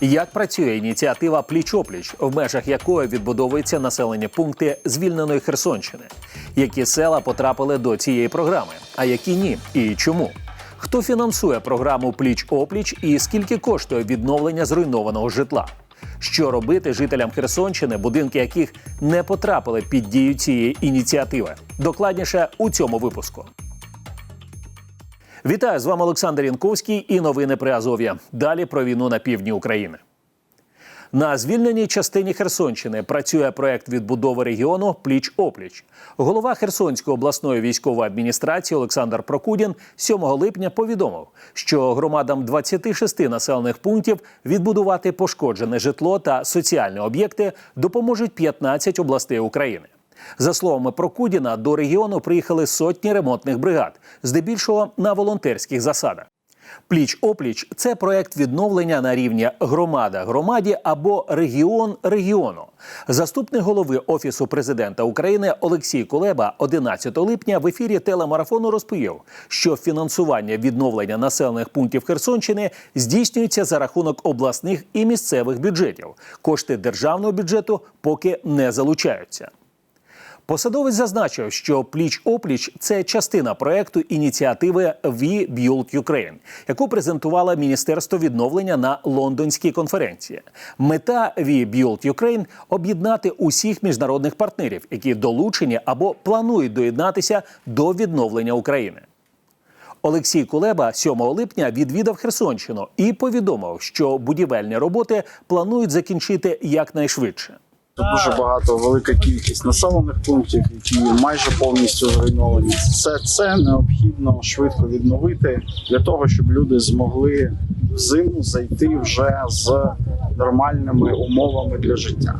Як працює ініціатива Пліч-опліч, в межах якої відбудовуються населені пункти звільненої Херсонщини? Які села потрапили до цієї програми, а які ні? І чому? Хто фінансує програму Пліч-опліч і скільки коштує відновлення зруйнованого житла? Що робити жителям Херсонщини, будинки яких не потрапили під дію цієї ініціативи? Докладніше у цьому випуску. Вітаю з вами Олександр Янковський і новини при Азов'я. Далі про війну на півдні України. На звільненій частині Херсонщини працює проект відбудови регіону Пліч опліч. Голова Херсонської обласної військової адміністрації Олександр Прокудін 7 липня повідомив, що громадам 26 населених пунктів відбудувати пошкоджене житло та соціальні об'єкти допоможуть 15 областей України. За словами Прокудіна, до регіону приїхали сотні ремонтних бригад, здебільшого на волонтерських засадах. Пліч опліч це проект відновлення на рівні громада громаді або регіон регіону. Заступник голови офісу президента України Олексій Кулеба 11 липня в ефірі телемарафону розповів, що фінансування відновлення населених пунктів Херсонщини здійснюється за рахунок обласних і місцевих бюджетів. Кошти державного бюджету поки не залучаються. Посадовець зазначив, що пліч опліч це частина проекту ініціативи We Build Ukraine, яку презентувало Міністерство відновлення на лондонській конференції. Мета We Build Ukraine – об'єднати усіх міжнародних партнерів, які долучені або планують доєднатися до відновлення України. Олексій Кулеба 7 липня відвідав Херсонщину і повідомив, що будівельні роботи планують закінчити якнайшвидше. Тут дуже багато, велика кількість населених пунктів, які майже повністю зруйновані. Все це необхідно швидко відновити для того, щоб люди змогли в зиму зайти вже з нормальними умовами для життя.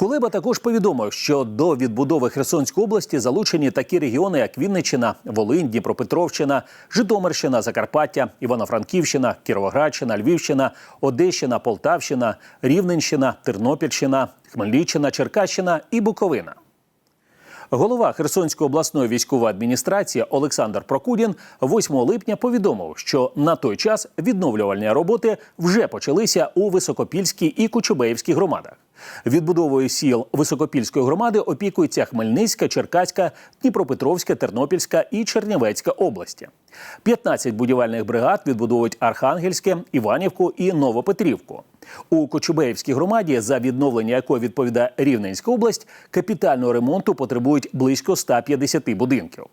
Кулеба також повідомив, що до відбудови Херсонської області залучені такі регіони, як Вінниччина, Волинь, Дніпропетровщина, Житомирщина, Закарпаття, Івано-Франківщина, Кіровоградщина, Львівщина, Одещина, Полтавщина, Рівненщина, Тернопільщина, Хмельниччина, Черкащина і Буковина. Голова Херсонської обласної військової адміністрації Олександр Прокудін 8 липня повідомив, що на той час відновлювальні роботи вже почалися у Високопільській і Кучубеївській громадах. Відбудовою сіл Високопільської громади опікуються Хмельницька, Черкаська, Дніпропетровська, Тернопільська і Чернівецька області. 15 будівельних бригад відбудовують Архангельське, Іванівку і Новопетрівку. У Кочубеївській громаді, за відновлення якої відповідає Рівненська область, капітального ремонту потребують близько 150 будинків.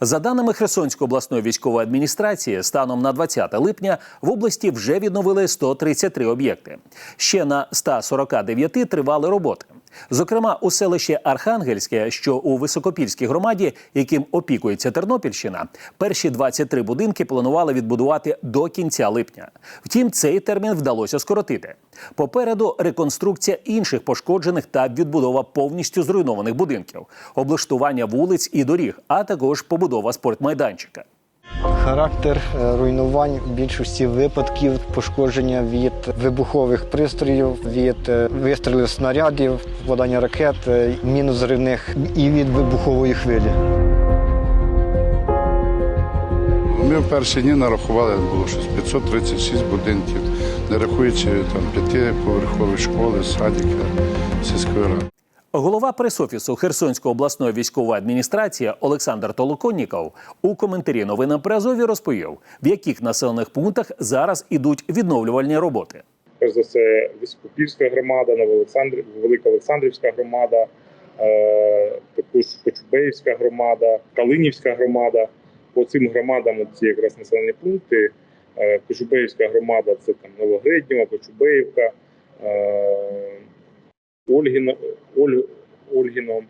За даними Херсонської обласної військової адміністрації, станом на 20 липня в області вже відновили 133 об'єкти. Ще на 149 тривали роботи. Зокрема, у селищі Архангельське, що у Високопільській громаді, яким опікується Тернопільщина, перші 23 будинки планували відбудувати до кінця липня. Втім, цей термін вдалося скоротити. Попереду реконструкція інших пошкоджених та відбудова повністю зруйнованих будинків, облаштування вулиць і доріг, а також побудова спортмайданчика. Характер е, руйнувань в більшості випадків пошкодження від вибухових пристроїв, від е, вистрілів снарядів, вкладання ракет, е, мінозривних і від вибухової хвилі. Ми в перші дні нарахували було щось 536 будинків, не рахуючи там п'ятиповерхові школи, садики, сільської ради. Голова пресофісу Херсонської обласної військової адміністрації Олександр Толоконніков у коментарі новинам при Азові розповів, в яких населених пунктах зараз ідуть відновлювальні роботи. перш за все Високопільська громада, Великоолександрівська громада, е, також Кочубеївська громада, Калинівська громада. По цим громадам ці якраз населені пункти. Е, Кочубеївська громада це там Новогреднєва, Кочубеївка, Ольгіно, Оль, Ольгіно.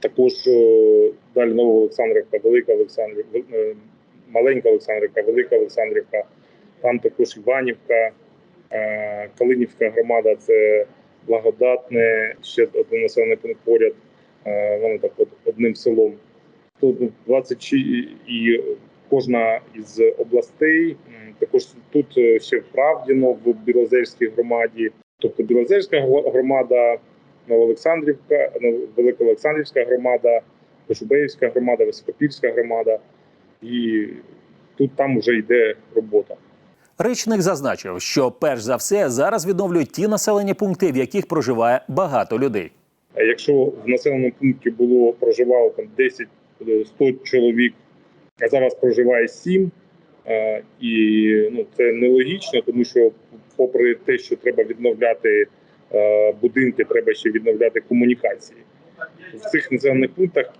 Також е, далі Новоолександрівка, Велика Олександрівка, е, Маленька Олександрівка, Велика Олександрівка, там також Іванівка, Е, Калинівська громада це благодатне, ще один населений пункт поряд, воно так от одним селом. Тут 26 і кожна із областей, також тут ще Правдіно, в Білозерській громаді, тобто Білозерська громада, Новоолександрівка, ну, Великоолександрівська громада, Кошубеївська громада, Високопільська громада, і тут там вже йде робота. Речник зазначив, що перш за все зараз відновлюють ті населені пункти, в яких проживає багато людей. Якщо в населеному пункті було проживало там 10 е, 100 чоловік, а зараз проживає 7, е, і ну це нелогічно, тому що, попри те, що треба відновляти будинки, треба ще відновляти комунікації. В цих населених пунктах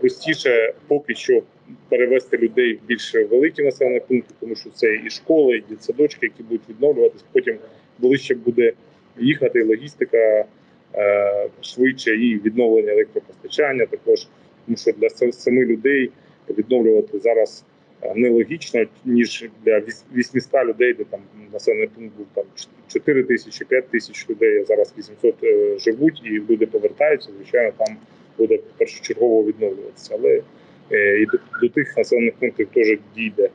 простіше поки що перевести людей в більш великі населені пункти, тому що це і школи, і дитсадочки, які будуть відновлюватись. Потім ближче буде їхати логістика швидше і відновлення електропостачання. Також тому що для са- семи людей відновлювати зараз нелогічно, ніж для віс- 800 людей, де там населений пункт був там 4 тисячі, 5 тисяч людей. А зараз 800 е, живуть і люди повертаються. Звичайно, там буде першочергово відновлюватися. Але е, і до, до тих населених пунктів теж дійде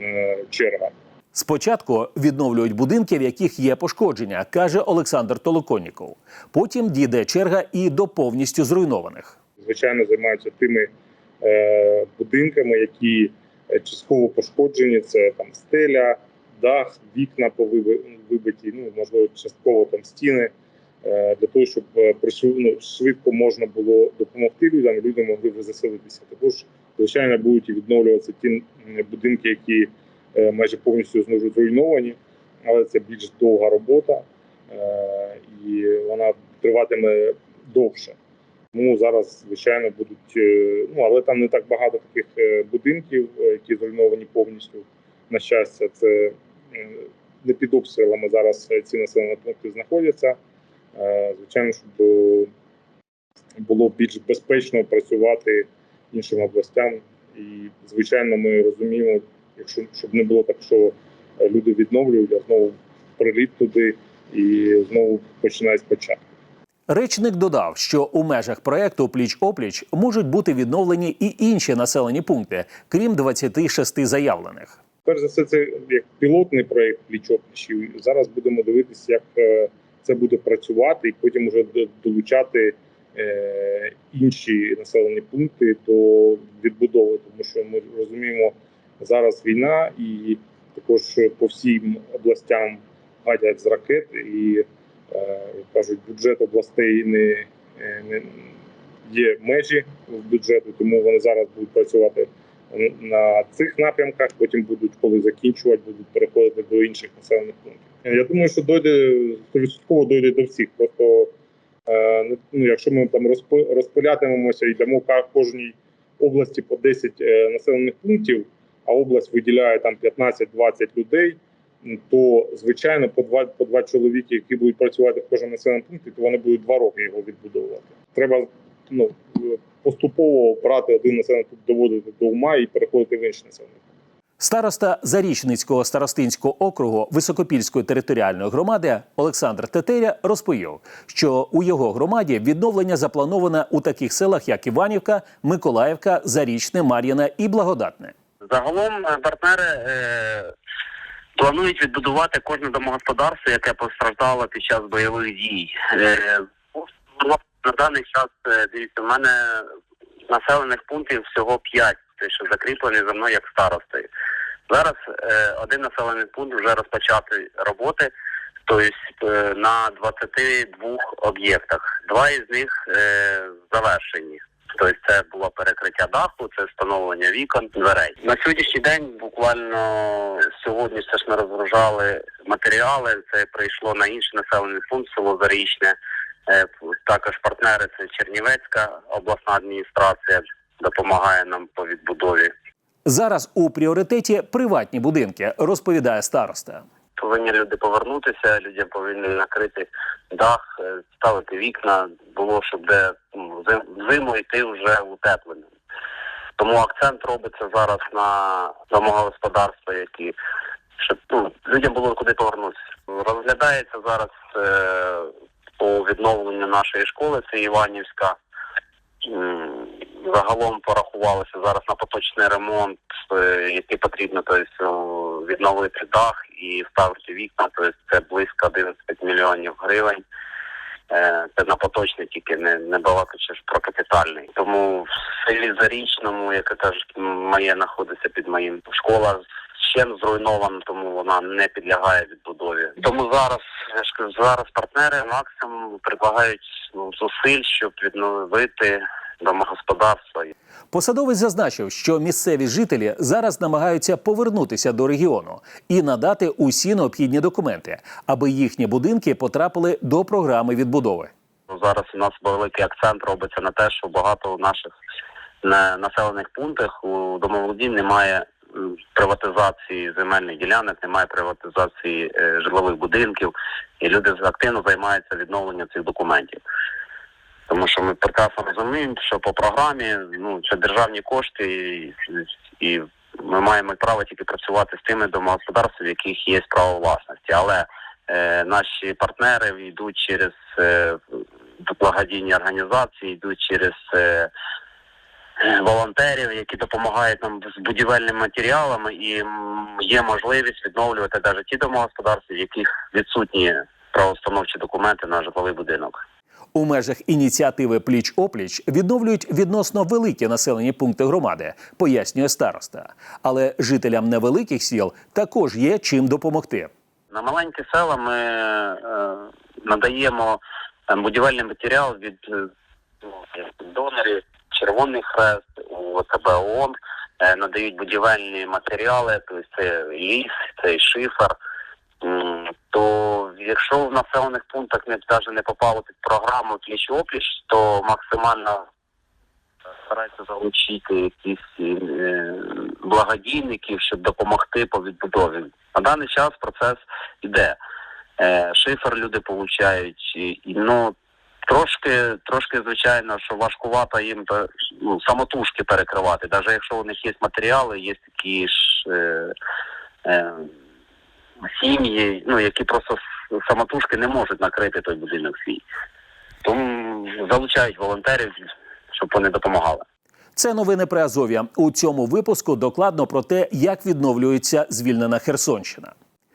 е, черга. Спочатку відновлюють будинки, в яких є пошкодження, каже Олександр Толоконніков. Потім дійде черга і до повністю зруйнованих. звичайно займаються тими е, будинками, які частково пошкоджені. Це там стеля, дах, вікна повиби- вибиті, ну можливо, частково там стіни. е, Для того щоб е, ну, швидко можна було допомогти людям, люди могли заселитися. Також звичайно будуть відновлюватися ті будинки, які е, майже повністю знову зруйновані, але це більш довга робота, е, і вона триватиме довше. Тому зараз, звичайно, будуть е, ну але там не так багато таких е, будинків, е, які зруйновані повністю. На щастя, це не під обстрілами зараз ці населені пункти знаходяться. Звичайно, щоб було більш безпечно працювати іншим областям. І звичайно, ми розуміємо, якщо щоб не було так, що люди відновлюють, а знову приліт туди і знову починають спочатку. Речник додав, що у межах проекту Пліч опліч можуть бути відновлені і інші населені пункти, крім 26 заявлених. Перш за все, це як пілотний проєкт пліч-опліч. Зараз будемо дивитися, як е, це буде працювати, і потім вже долучати е, інші населені пункти до відбудови, тому що ми розуміємо, зараз війна, і також по всім областям гадять з ракет, і кажуть, бюджет областей не, е, не є межі в бюджету, тому вони зараз будуть працювати на цих напрямках. Потім будуть, коли закінчувати, будуть переходити до інших населених пунктів. Я думаю, що дойде 100% дойде до всіх. Просто е, ну, якщо ми там розпи- розпилятимемося і дамо кожній області по 10 е, населених пунктів, а область виділяє там 15-20 людей. То звичайно по два по два чоловіки, які будуть працювати в кожному населеному пункті, то вони будуть два роки його відбудовувати. Треба ну поступово брати один населений пункт, доводити до ума і переходити в інший населений пункт. Староста Зарічницького старостинського округу Високопільської територіальної громади Олександр Тетеря розповів, що у його громаді відновлення заплановане у таких селах, як Іванівка, Миколаївка, Зарічне, Мар'їна і Благодатне. Загалом е, партнери е, планують відбудувати кожне домогосподарство, яке постраждало під час бойових дій. Е, на даний час е, дивіться, в мене населених пунктів всього 5, те, що закріплені за мною як старостою. Зараз е, один населений пункт вже розпочати роботи, тобто на 22 об'єктах. Два із них завершені. Тобто це було перекриття даху, це встановлення вікон, дверей. На сьогоднішній день буквально сьогодні все ж ми розгружали матеріали. Це прийшло на інший населений пункт, село Зарічне. Е, Також партнери це Чернівецька обласна адміністрація допомагає нам по відбудові. Зараз у пріоритеті приватні будинки, розповідає староста. Повинні люди повернутися, людям повинні накрити дах, е, ставити вікна, було щоб де ну, зим- зиму йти вже утепленим. Тому акцент робиться зараз на домогосподарства, які щоб ну, людям було куди повернутися. Розглядається зараз е, по відновленню нашої школи, це Іванівська. Загалом порахувалося зараз на поточний ремонт, е, який потрібно тобто, відновити дах і вставити вікна, тобто це близько 11 мільйонів гривень. Е, Це на поточний тільки не, не балакаючи ж про капітальний. Тому в селі Зарічному, яке теж моє знаходиться під моїм школа вщент зруйнована, тому вона не підлягає відбудові. Тому зараз я ж кажу, зараз партнери максимум прикладають ну, зусиль, щоб відновити домогосподарства. Посадовець зазначив, що місцеві жителі зараз намагаються повернутися до регіону і надати усі необхідні документи, аби їхні будинки потрапили до програми відбудови. Зараз у нас великий акцент робиться на те, що багато наших на- населених пунктах у домоволодінь немає приватизації земельних ділянок, немає приватизації е, житлових будинків, і люди активно займаються відновленням цих документів. Тому що ми прекрасно розуміємо, що по програмі ну це державні кошти, і, і ми маємо право тільки працювати з тими домогосподарствами, в яких є право власності. Але е, наші партнери йдуть через е, благодійні організації, йдуть через е, волонтерів, які допомагають нам з будівельними матеріалами, і є можливість відновлювати навіть ті домогосподарства, в яких відсутні правоустановчі документи на житловий будинок. У межах ініціативи Пліч опліч відновлюють відносно великі населені пункти громади, пояснює староста. Але жителям невеликих сіл також є чим допомогти. На маленькі села ми е, надаємо е, будівельний матеріал від е, ну, донорів, Червоний Хрест, УВКБ ООН е, надають будівельні матеріали, тобто це ліс, це шифер. То якщо в населених пунктах не навіть не попало під програму пліч опліч, то максимально стараються залучити якісь е, благодійників, щоб допомогти по відбудові. На даний час процес іде. Е, шифер люди получають, ну трошки, трошки, звичайно, що важкувато їм ну, самотужки перекривати. Навіть якщо у них є матеріали, є такі ж е, е, сім'ї, ну які просто самотужки не можуть накрити той будинок свій. Тому залучають волонтерів, щоб вони допомагали. Це новини при Азов'я. У цьому випуску докладно про те, як відновлюється звільнена Херсонщина.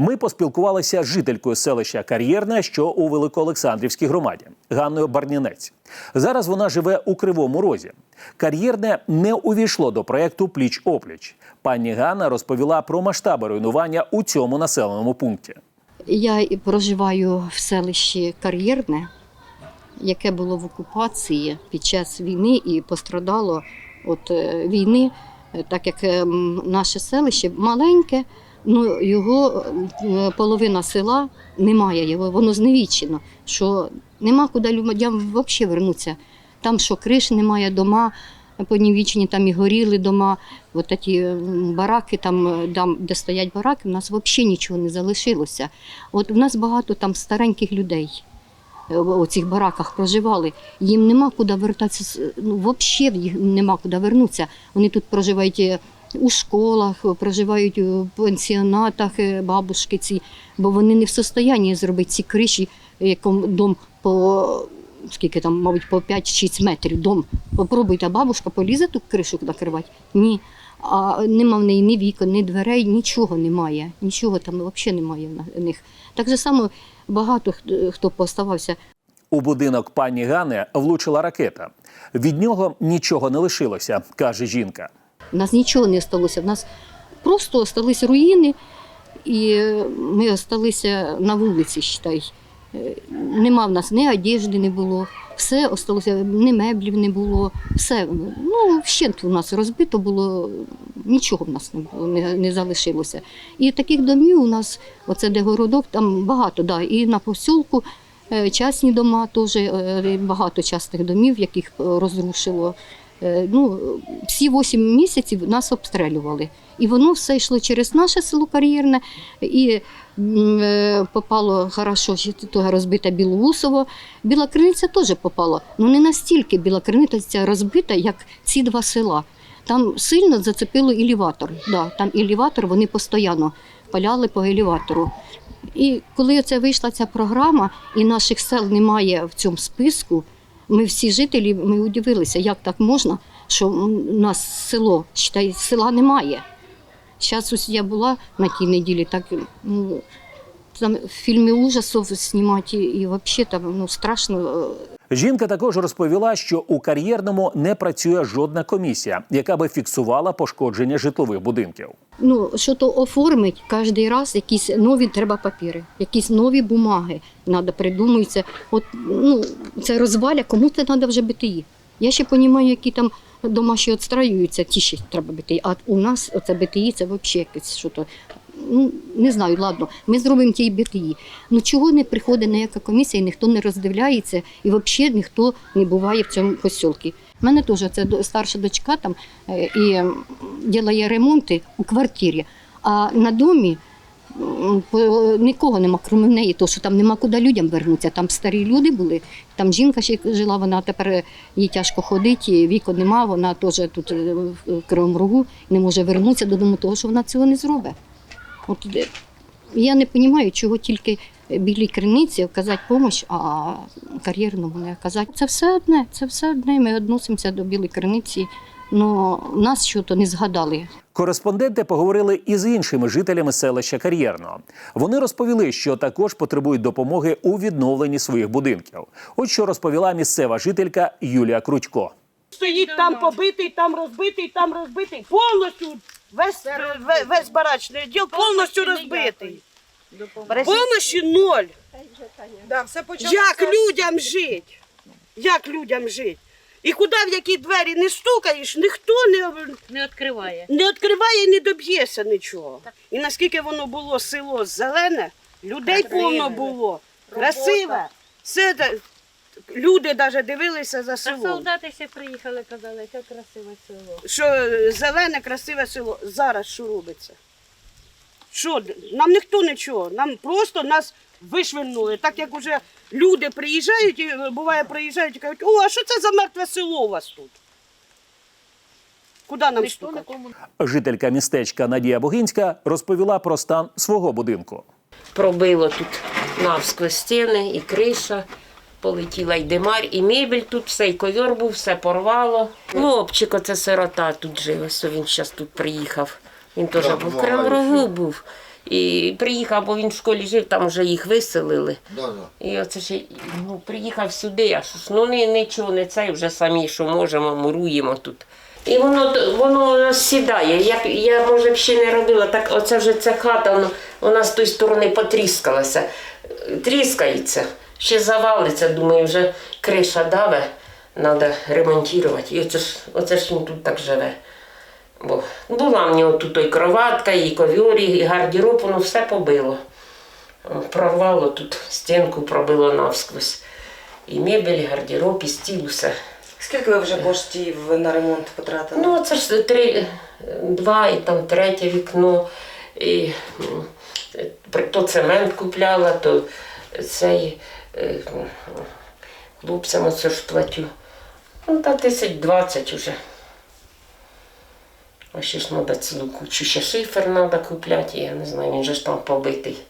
Ми поспілкувалися з жителькою селища Кар'єрне, що у Великоолександрівській громаді Ганною Барнінець. Зараз вона живе у Кривому Розі. Кар'єрне не увійшло до проекту Пліч опліч. Пані Ганна розповіла про масштаби руйнування у цьому населеному пункті. Я проживаю в селищі Кар'єрне, яке було в окупації під час війни і пострадало від е, війни, е, так як е, наше селище маленьке, ну його е, половина села немає, його воно зневічено, що нема куди людям взагалі вернутися. Там що криш немає, дома понівічені, там і горіли дома, от ті бараки, там, е, там, де стоять бараки, у нас взагалі нічого не залишилося. От в нас багато там стареньких людей е, в цих бараках проживали. Їм нема куди вертатися, ну, взагалі нема куди вернутися. Вони тут проживають е, у школах, е, проживають у пансіонатах, е, бабушки ці, бо вони не в состоянні зробити ці криші, якому дом по скільки там, мабуть, по 5-6 метрів дом. Попробуйте, бабушка полізе ту кришу накривати? Ні. А нема в неї ні вікон, ні дверей, нічого немає. Нічого там взагалі немає в них. Так же само багато хто поставався У будинок пані Гани влучила ракета. Від нього нічого не лишилося, каже жінка. У нас нічого не сталося. У нас просто залишились руїни, і ми залишилися на вулиці, считай. Е, Нема в нас ні одежди не було, все осталося, ні меблів не було, все. Ну, вщент у нас розбито було, нічого в нас не, було, не, не залишилося. І таких домів у нас, оце де городок, там багато, да, і на посілку е, частні дома теж е, багато частних домів, яких розрушило. Е, Ну, всі 8 місяців нас обстрілювали. І воно все йшло через наше село Кар'єрне. І е, попало хорошо, розбита Білоусово. Біла Криниця теж попала. Ну не настільки Біла Криниця розбита, як ці два села. Там сильно зацепило елеватор. Да, там елеватор, вони постійно паляли по елеватору. І коли це вийшла ця програма, і наших сел немає в цьому списку, ми всі жителі ми удивилися, як так можна, що у нас село, считай, села немає. Зараз ось я була на тій неділі, так ну, там фільми ужасів знімати і, взагалі там ну, страшно. Жінка також розповіла, що у кар'єрному не працює жодна комісія, яка би фіксувала пошкодження житлових будинків. Ну, що то оформить кожен раз якісь нові треба папіри, якісь нові бумаги треба придумується. От ну це розваля, кому це треба вже БТІ. Я ще розумію, які там дома ще відстраюються, ті ще треба БТІ. А у нас оце БТІ це взагалі якесь що то. Ну, не знаю, ладно, ми зробимо ті БТІ. Ну чого не приходить ніяка комісія, і ніхто не роздивляється, і взагалі ніхто не буває в цьому посілці. У мене теж це старша дочка там е, і робить ремонти у квартирі, а на домі нікого нема, крім неї, тому що там нема куди людям вернутися. Там старі люди були, там жінка ще жила, вона тепер е, їй тяжко ходити, віку нема, вона теж тут е, в Кривому Рогу не може вернутися додому, тому що вона цього не зробить. От е, я не розумію, чого тільки білій криниці оказати допомогу, а кар'єрному не оказати. Це все одне, це все одне. Ми відносимося до білої криниці, але нас щось не згадали. Кореспонденти поговорили і з іншими жителями селища Кар'єрного. Вони розповіли, що також потребують допомоги у відновленні своїх будинків. От що розповіла місцева жителька Юлія Крутько. Стоїть там побитий, там розбитий, там розбитий. Повністю весь, весь, весь барачний відділ повністю розбитий. Повністю ноль. Як людям жити? Як людям жити? І куди в які двері не стукаєш, ніхто не, не відкриває. не відкриває і не доб'ється нічого. І наскільки воно було село зелене, людей повно було, красиве. Все, те- люди навіть дивилися за А селом. солдати ще приїхали, казали, яке красиве село. що зелене, красиве село. Зараз що робиться? Що? Нам ніхто нічого, нам просто нас вишвирнули. Так як уже люди приїжджають, і буває, приїжджають і кажуть, о, а що це за мертве село у вас тут? Куди нам стукати? Жителька містечка Надія Богинська розповіла про стан свого будинку. пробило тут навсквозь стіни, і криша, полетіла і димар, і мебель тут, все, і ковер був, все порвало. Хлопчик, оце сирота тут жив, ось він зараз тут приїхав. Він теж був в Кривому був. І приїхав, бо він в школі жив, там вже їх виселили. І оце ж ну, приїхав сюди, а що ж, ну ні, нічого, не це, вже самі, що можемо, муруємо тут. І воно, воно у нас сідає. Я, я може б ще не робила, так оце вже ця хата, воно, вона з тої сторони потріскалася. Тріскається, ще завалиться, думаю, вже криша даве, треба ремонтувати. І оце ж, оце ж він тут так живе. Бо була в нього тут і кроватка, і ковер, і гардероб, воно все побило. Прорвало тут стінку, пробило навсквозь. І мебель, і гардероб, і стіл, все. Скільки ви вже коштів на ремонт потратили? Ну, це ж три, два і там третє вікно. І то цемент купляла, то цей хлопцям оце ж платю. Ну, та тисяч двадцять уже. А ще ж треба цілу кучу. Ще шифер треба купляти, я не знаю, він же ж там побитий.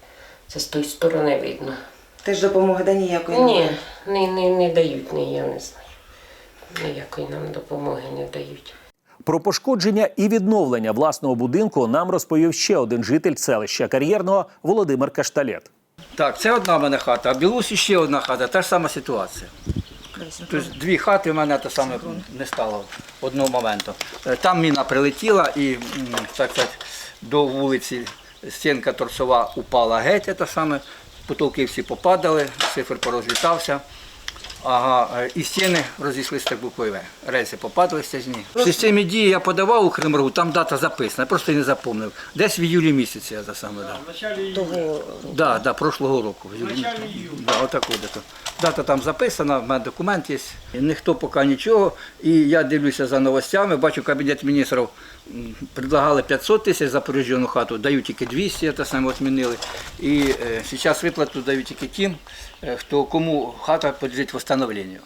Це з тої сторони видно. Теж допомоги да ніякої Ні, не, не, не дають, ні, я не знаю. Ніякої нам допомоги не дають. Про пошкодження і відновлення власного будинку нам розповів ще один житель селища Кар'єрного Володимир Кашталет. Так, це одна в мене хата, а в Білусі ще одна хата, та ж сама ситуація. Тобто дві хати в мене те саме не стало одного моменту. Е, Там міна прилетіла і так сказати, до вулиці стінка торцова упала геть, те саме, потолки всі попадали, цифр порозлітався. Ага, е, і стіни розійшлися так буквою В. Рельси попадали стяжні. В системі дії я подавав у Кримру, там дата записана, я просто не запомнив. Десь в іюлі місяці я те саме дав. того. Да, да, прошлого року. Да, отаку дату. Дата там записана, в мене документ є. Ніхто поки нічого. І я дивлюся за новостями, бачу, кабінет міністрів предлагали 500 тисяч за проїжджену хату, дають тільки 200, те саме відмінили. І е, зараз виплату дають тільки тим, е, хто кому хата підлежить встановленню.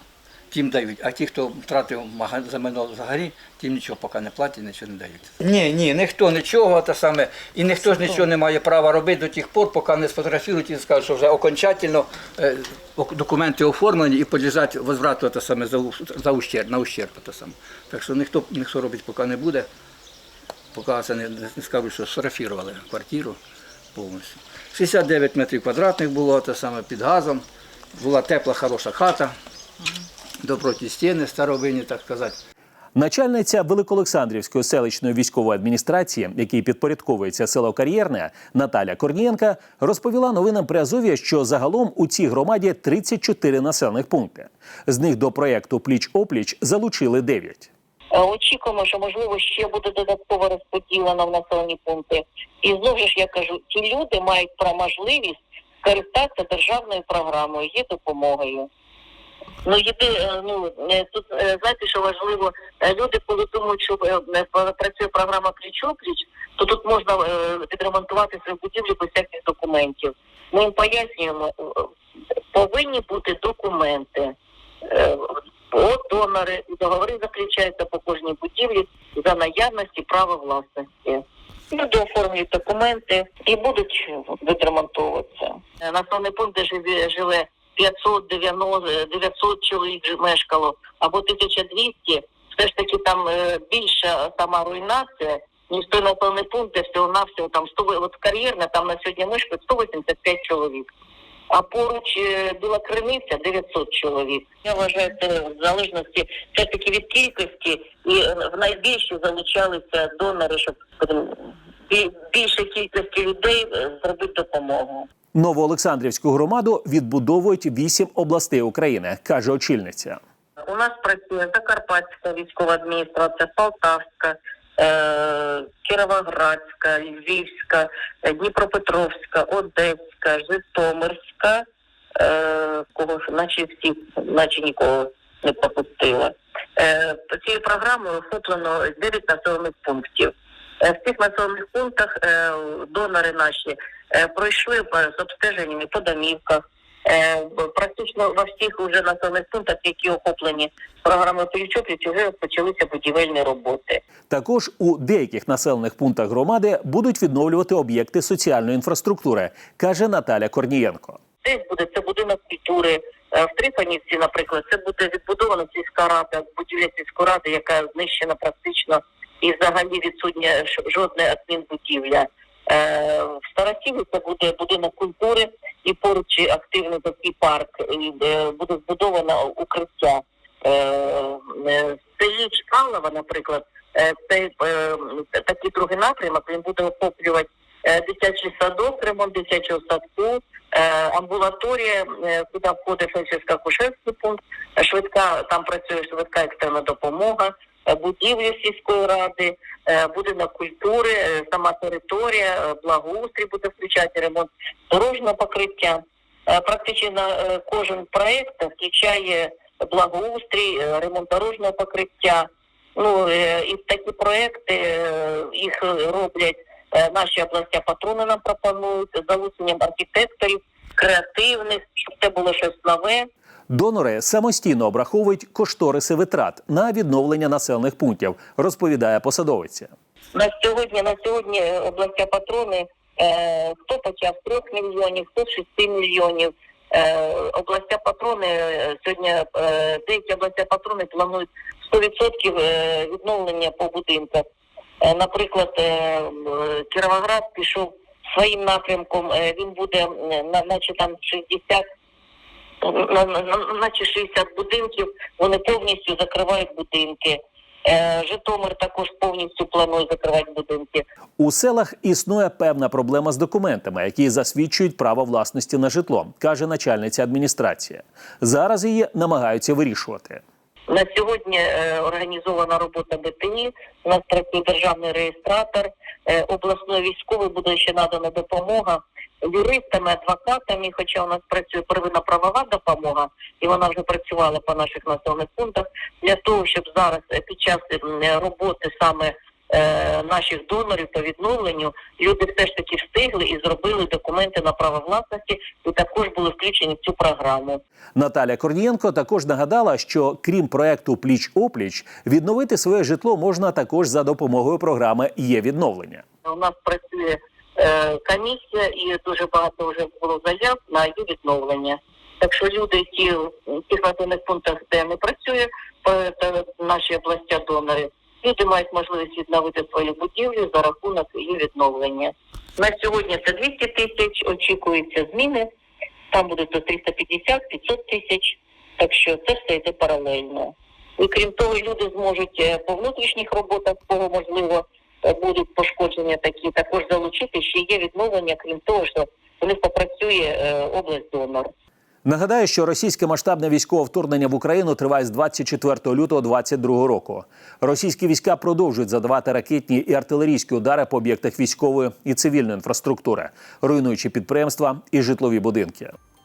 тим дають. А ті, хто втратив за минуло взагалі, тим нічого поки не платять, нічого не дають. Ні, ні, ніхто нічого, те саме, і ніхто ж нічого не має права робити до тих пор, поки не сфотографують і скажуть, що вже окончательно е, документи оформлені і підлежать возврату те саме за, за ущерб, на ущерб. Те саме. Так що ніхто, ніхто робити поки не буде, поки це не, не скажуть, що сфотографували квартиру повністю. 69 метрів квадратних було те саме під газом. Була тепла, хороша хата, доброті стіни старовинні, так сказати. Начальниця Великоолександрівської селищної військової адміністрації, якій підпорядковується село Кар'єрне, Наталя Корнієнка, розповіла новинам Приазов'я, що загалом у цій громаді 34 населених пункти. З них до проєкту Пліч опліч залучили 9. Е, Очікуємо, що можливо ще буде додатково розподілено в населені пункти. І знову ж я кажу, ті люди мають про можливість скористатися державною програмою, є допомогою. Ну єди, е, ну е, тут знаєте, що важливо, люди, коли думають, що працює програма пліч-опліч, то тут можна відремонтувати свою будівлю без всяких документів. Ми їм пояснюємо, повинні бути документи. От донори і договори заключаються по кожній будівлі за наявності права власності. Люди оформлюють документи і будуть відремонтовуватися. Е, Населений пункт, де живе, живе 590, 900 чоловік мешкало, або 1200, все ж таки там е, більша сама руйнація, ніж той населений пункт, де всього-навсього там 100, от кар'єрна, там на сьогодні мешкають 185 чоловік. А поруч е, Біла Криниця 900 чоловік. Я вважаю, це в залежності все таки від кількості і е, в найбільше залучалися донори, щоб більше кількості людей е, зробити допомогу. Новоолександрівську громаду відбудовують вісім областей України, каже очільниця. У нас працює Закарпатська військова адміністрація, Полтавська, Кіровоградська, Львівська, е, Дніпропетровська, Одеська, Житомирська, е- кого наче всі, наче нікого не пропустила. Е- цією програмою охоплено 9 населених пунктів. Е, В цих населених пунктах е, донори наші е, пройшли з обстеженнями по домівках, Е, Практично во всіх уже населених пунктах, які охоплені програмою Пліч-опліч, вже почалися будівельні роботи. Також у деяких населених пунктах громади будуть відновлювати об'єкти соціальної інфраструктури, каже Наталя Корнієнко. Десь буде це будинок культури. Е, В Трипанівці, наприклад, це буде відбудована сільська рада, будівля сільської ради, яка знищена практично і взагалі відсутня жодна адмінбудівля. Е, В Старосілі це буде будинок культури і поруч активний такий парк. І, е, буде збудовано укриття. Е, е, селі Чкалова, наприклад, це такий другий напрямок, він буде охоплювати дитячий садок, ремонт дитячого садку, амбулаторія, куди входить фельдшерсько акушерський пункт, швидка, там працює швидка екстрена допомога, будівлі сільської ради, е, будинок культури, е, сама територія, е, благоустрій буде включати ремонт дорожнього покриття. Е, Практично е, кожен проект включає благоустрій, е, ремонт дорожнього покриття. Ну е, і такі проекти е, їх роблять е, наші області патрони нам пропонують залученням архітекторів, креативних, щоб це було щось нове. Донори самостійно обраховують кошториси витрат на відновлення населених пунктів, розповідає посадовиця. На сьогодні на сьогодні е, областя патрони е, хто почав з 3 мільйонів, хто з 6 мільйонів. Е, патрони е, сьогодні деякі областя патрони планують 100% е, відновлення по будинках. Наприклад, е, Кіровоград пішов своїм напрямком. він буде наче там 60 на- на- на- наче 60 будинків, вони повністю закривають будинки. Е, Житомир також повністю планує закривати будинки. У селах існує певна проблема з документами, які засвідчують право власності на житло, каже начальниця адміністрації. Зараз її намагаються вирішувати. На сьогодні е, організована робота БТІ. У нас працює державний реєстратор, е, обласної військової буде ще надана допомога юристами, адвокатами. Хоча у нас працює первинна правова допомога, і вона вже працювала по наших населених пунктах для того, щоб зараз е, під час роботи саме е, наших донорів по відновленню люди все ж таки встигли і зробили документи на право власності, і також були включені в цю програму. Наталя Корнієнко також нагадала, що крім проекту Пліч опліч відновити своє житло можна також за допомогою програми Є відновлення. У нас працює комісія, і дуже багато вже було заяв на її відновлення. Так що люди, які в тих населених пунктах, де не працює е, наші областя донори, люди мають можливість відновити свої будівлі за рахунок її відновлення. На сьогодні це 200 тисяч, очікуються зміни. Там буде до 350-500 тисяч. Так що це все йде паралельно. І крім того, люди зможуть е, по внутрішніх роботах, кого можливо е, будуть пошкодження такі, також залучити, ще є відновлення, крім того, що у них попрацює е, область донор. Нагадаю, що російське масштабне військове вторгнення в Україну триває з 24 лютого 2022 року. Російські війська продовжують задавати ракетні і артилерійські удари по об'єктах військової і цивільної інфраструктури, руйнуючи підприємства і житлові будинки.